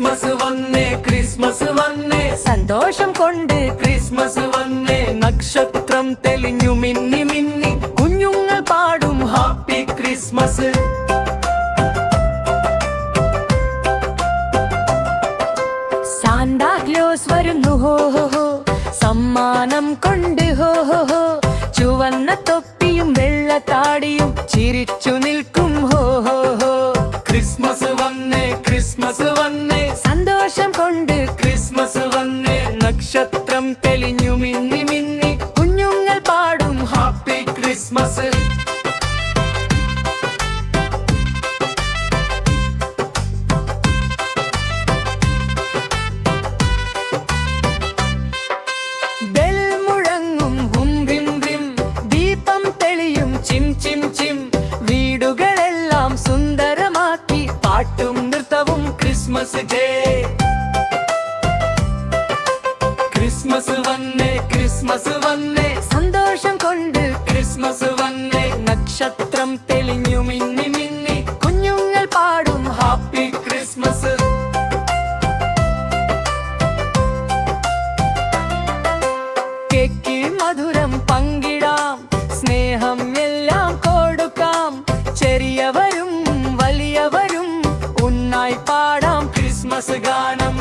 Christmas വന്നേ Christmas വന്നേ. സന്തോഷം കൊണ്ട് ക്രിസ്മസ് വന്നേ നക്ഷത്രം തെളിഞ്ഞു മിന്നി മിന്നി. കുഞ്ഞുങ്ങൾ പാടും ഹാപ്പി ക്രിസ്മസ്. സാന്താക്ലോസ് വരുന്നു ഹോ ഹോ ഹോ. സമ്മാനം കൊണ്ട് ഹോ ഹോ ഹോ. ചുവന്ന തൊപ്പിയും വന്നേ. സന്തോഷം കൊണ്ട് ക്രിസ്മസ് വന്നേ. നക്ഷത്രം തെളിഞ്ഞു മിന്നി മിന്നി. കുഞ്ഞുങ്ങൾ പാടും. Happy Christmas Christmas day Christmas വന്നേ ക്രിസ്മസ് വന്നേ. സന്തോഷം കൊണ്ട് ക്രിസ്മസ് വന്നേ നക്ഷത്രം തെളിഞ്ഞു മിന്നി മിന്നി. കുഞ്ഞുങ്ങൾ പാടും. ക്രിസ്മസ് ഗാനം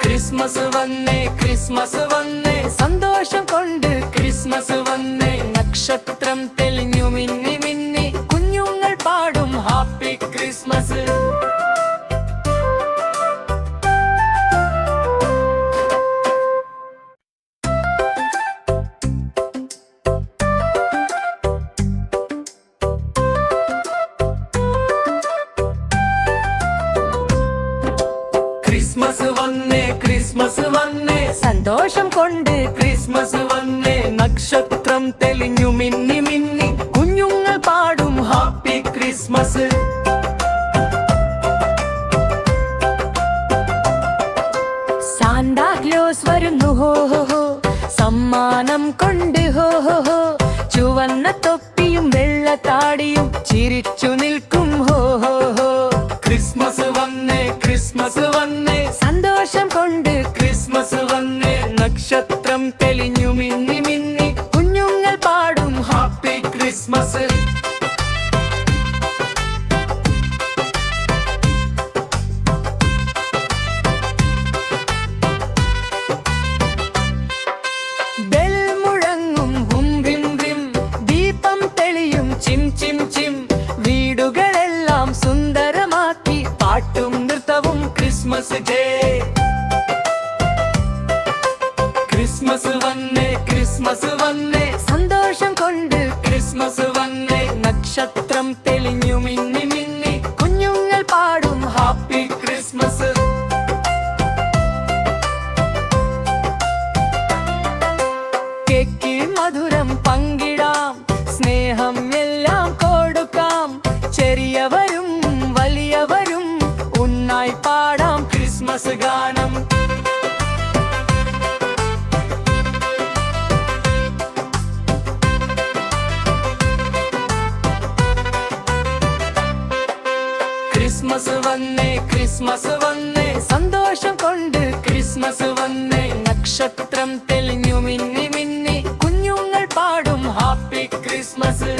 ക്രിസ്മസ് വന്നേ ക്രിസ്മസ് വന്നേ സന്തോഷം കൊണ്ട് ക്രിസ്മസ് വന്നേ നക്ഷത്രം ക്രിസ്മസ് വന്നേ ക്രിസ്മസ് വന്നേ. സന്തോഷം കൊണ്ട് ക്രിസ്മസ് വന്നേ നക്ഷത്രം തെളിഞ്ഞു മിന്നി മിന്നി. കുഞ്ഞുങ്ങൾ പാടും. Happy Christmas. സാന്താക്ലോസ് വരുന്നു. ഹോ ഹോ ഹോ. സമ്മാനം കൊണ്ട് ക്രിസ്മസ് വന്നേ ക്രിസ്മസ് ഡേ ക്രിസ്മസ് വന്നേ ക്രിസ്മസ് വന്നേ. സന്തോഷം കൊണ്ട് ക്രിസ്മസ് വന്നേ നക്ഷത്രം തെളിഞ്ഞു മിന്നി മിന്നി. കുഞ്ഞുങ്ങൾ പാടും. Happy Christmas. കേക്ക് മധുരം പങ്കിടാം. സ്നേഹം എല്ലാം കൊടുക്കാം. ചെറിയവരും വലിയവരും ഉണ്ണായി പാടാം ക്രിസ്മസ് ഗാനം. ക്രിസ്മസ് വന്നേ ക്രിസ്മസ് വന്നേ. സന്തോഷം കൊണ്ട് ക്രിസ്മസ് വന്നേ നക്ഷത്രം തെളിഞ്ഞു മിന്നി മിന്നി. കുഞ്ഞുങ്ങൾ പാടും ഹാപ്പി ക്രിസ്മസ്.